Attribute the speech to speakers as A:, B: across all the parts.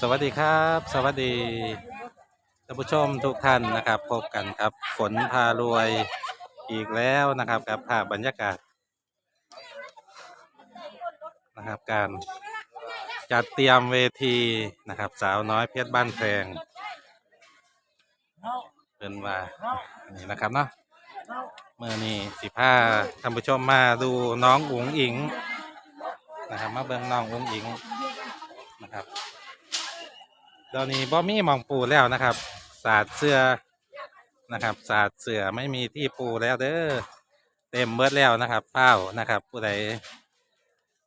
A: สวัสดีครับ สวัสดีท่านผู้ชมทุกท่านนะครับ พบกันครับ ฝนพารวยอีกแล้วนะครับกับภาพบรรยากาศนะครับ การจัดเตรียมเวทีนะครับ สาวน้อยเพชรบ้านแพงเป็นว่านี่นะครับเนาะเมื่อนี้สิพาท่านผู้ชมมาดูน้องอุ๋งอิงนะครับมาเบิ่งน้องอุ๋งอิง นะครับตอนนี้บ่มีหมองปูแล้วนะครับ สาดเสื้อนะครับ สาดเสือไม่มีที่ปูแล้วเด้อเต็มเบิดแล้วนะครับเฝ้านะครับ ผู้ใด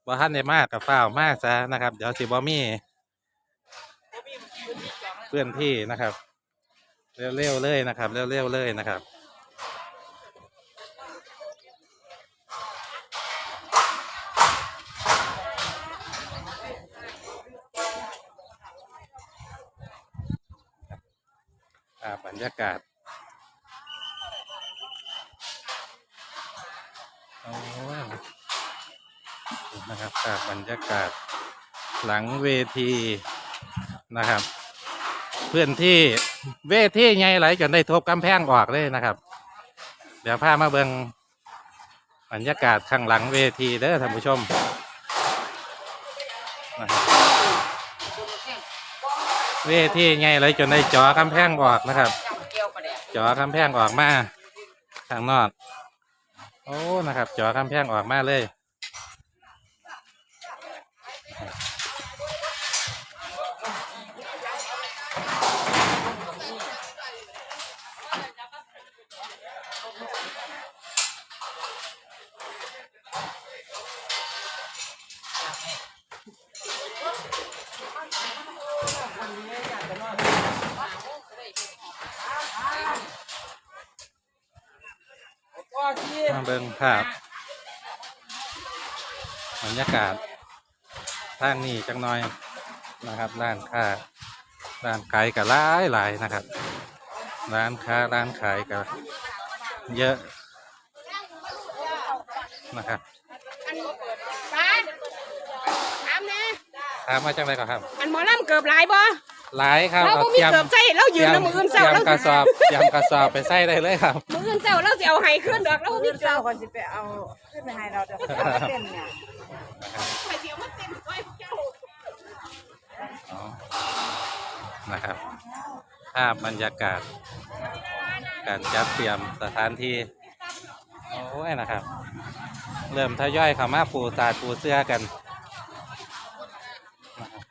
A: บ่ทันได้มากกับเฝ้ามากซะนะครับ เดี๋ยวสิบ่มีเพื่อนที่นะครับ เร็วๆเลยนะครับ เร็วๆเลยนะครับาบรรยากาศโอ้นะครับอ่าบรรยากาศหลังเวทีนะครับ เพื่อนที่เวทีไงไหลจนได้ทบกำแพงออกเลยนะครับ เดี๋ยวพามาเบิงบรรยากาศข้างหลังเวทีเด้อท่านผู้ชม เวทีไงไหลจนได้จอกำแพงออกนะครับจอกำแพงออกมาข้างนอก โอ้นะครับ จอกำแพงออกมาเลย มาเบิ่งภาพบรรยากาศทางนี้จังหน่อยนะครับร้านค้าร้านขายกับหลายหลายนะครับ ร้านค้าร้านขายกับเยอะนะครับ
B: ป้าถามแน่
A: ถามมาจังไรก่อนครับ
B: อันหมอลำเกือบหลายบ่
A: หลายครับ
B: เรา
A: เอา
B: บ่มี
A: เตรียม
B: เกือบใส่เรา
A: เต
B: ยื
A: รี
B: น
A: ยม
B: แล้วมืออื่นเศร้า
A: เตรีย
B: แล้
A: ม
B: ว
A: กระสอบเตรียมกระสอบไปใส่ได้เลยครับ
B: มืออื่นเศร้าเราสิเอาให้ขึ้นดอกเราบ่มี
C: พี่
B: เกือ
C: เจ้า
B: บ
C: คนสิไปเอาขึ้นไปให้เราเดี๋ยวเขาจะเต้นเนี่ย
B: ไปเสียวมันเต็มไว้เจ้า
A: อ๋อนะครับ ภาพบรรยากาศ การจัดเตรียมสถานที่ โอ้ยนะครับ เริ่มทยอยเข้ามาปูสาดปูเสื้อกันนะครับ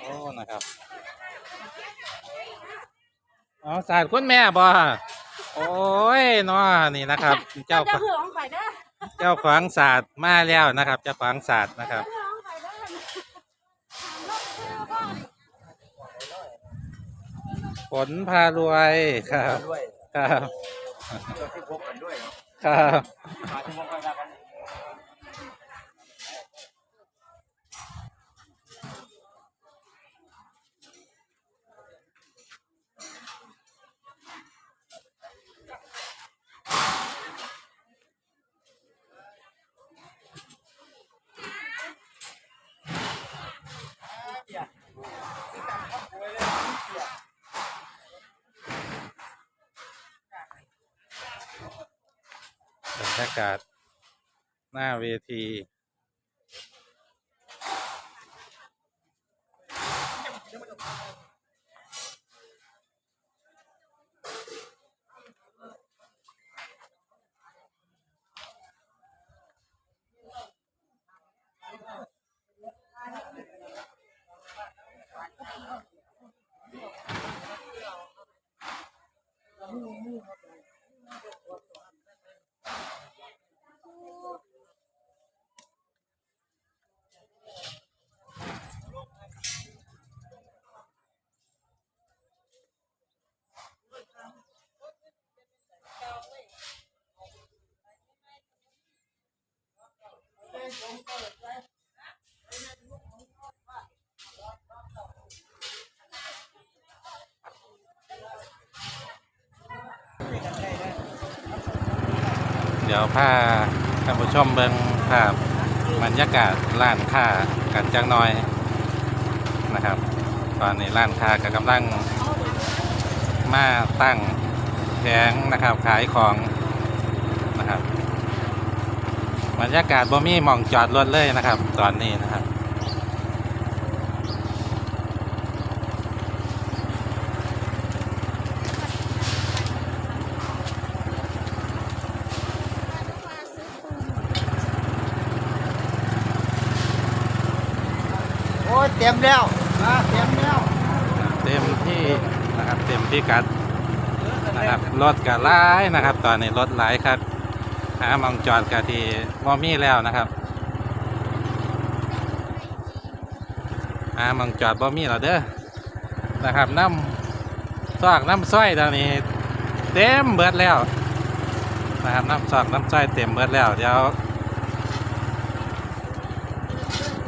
A: โอ้ นะครับเอาสาดคุณแม่บ่โอ้ยเนาะนี่นะครับ เจ้า
C: จะเหืองไปเด้อ
A: เจ้าของศาสตร์มาแล้วนะครับ เจ้าของศาสตร์นะครับ
C: เหืองไปเด้อ
A: ฝนพารวยครับ ครับครับากาศ หน้าเวที เดี๋ยวพาท่านผู้ชมเบิ่งภาพบรรยากาศล้านค้ากันจังน้อยนะครับ ตอนนี้ร้านค้าก็กำลังมาตั้งแผงนะครับขายของนะครับ บรรยากาศบ่มีหมองจอดรถเลยนะครับ ตอนนี้นะครับ
D: โอ้ยเต็มแล้วนะเต็มแล้ว
A: เต็มที่นะครับเต็มที่กัดนะครับรถกับร้ายนะครับ ตอนนี้รถหลายครับ หามองจอดกับที่บ่มีแล้วนะครับหามองจอดบ่มีแล้วเด้อนะครับน้ำซอกน้ำสร้อยตอนนี้เต็มเบิดแล้วนะครับน้ำซอกน้ำสร้อยเต็มเบิดแล้วเดี๋ยว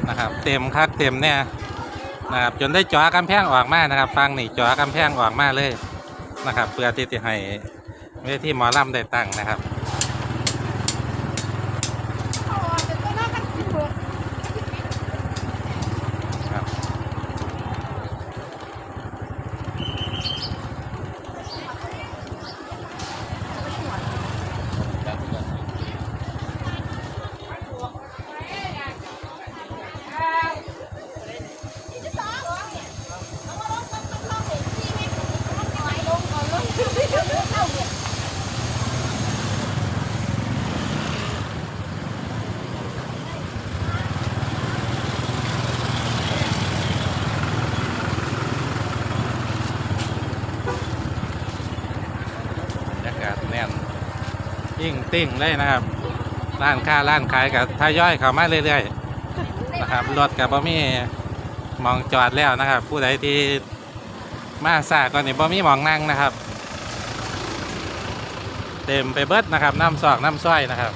A: นะครับเต็มคักเต็มเนี่ยนะครับจนได้จอกำแพงออกมานะครับ ฟังนี่จอกำแพงออกมาเลยนะครับ เพื่อที่จะให้เวทีหมอลำได้ตั้งนะครับ
B: อ๋อจะต้องนั่งกันสิบเบิด
A: ครับบรรยากาศแน่น ยิ่งติ้งเลยนะครับร้านค้าร้านขายกับทยอยเข้ามาเรื่อยๆนะครับรถกับบะมี่มองจอดแล้วนะครับ ผู้ใดที่มาสาก่อนนี่บะมี่มองนั่งนะครับ เต็มไปเบิดนะครับน้ำซอกน้ำสร้อยนะครับ